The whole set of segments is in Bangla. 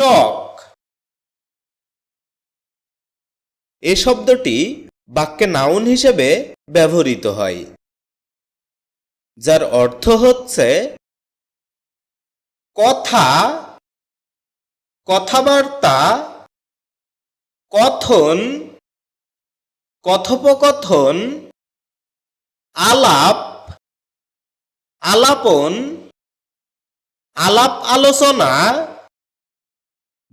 টক। এ শব্দটি বাক্যে নাউন হিসেবে ব্যবহৃত হয়, যার অর্থ হচ্ছে কথা, কথাবার্তা, কথন, কথোপকথন, আলাপ, আলাপন, আলাপ আলোচনা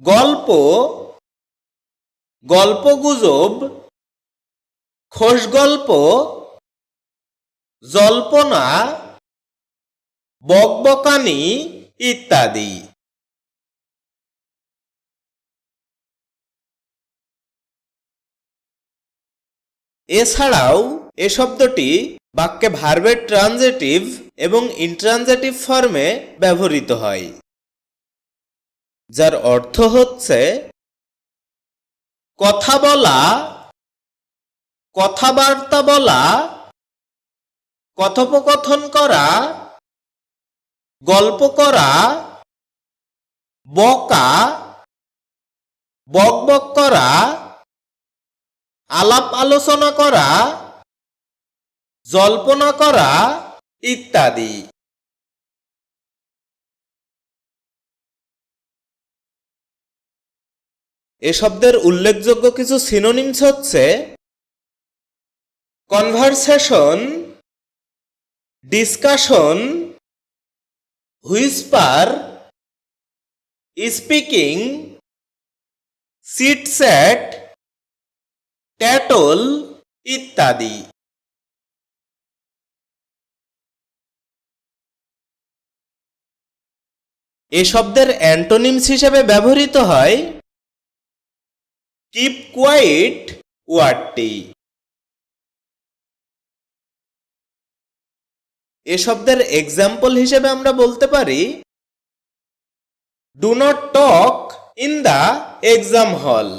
গল্প গল্পগুজব খোশ গল্প, জল্পনা, বকবকানি ইত্যাদি। এছাড়াও এ শব্দটি বাক্যে ভার্বের ট্রানজেটিভ এবং ইন্ট্রানজেটিভ ফর্মে ব্যবহৃত হয়। যার অর্থ হচ্ছে কথা বলা, কথাবার্তা বলা, কথোপকথন করা, গল্প করা, বকা বকবক করা, আলাপ আলোচনা করা, জল্পনা করা ইত্যাদি। এ শব্দের উল্লেখযোগ্য কিছু সিনোনিমস হচ্ছে conversation discussion whisper speaking chitchat tattle ইত্যাদি। এ শব্দের অ্যান্টোনিমস হিসেবে ব্যবহৃত হয় কিপ কোয়াইট ওয়ার্ডটি এ শব্দের এক্সাম্পল হিসেবে আমরা বলতে পারি do not talk in the exam hall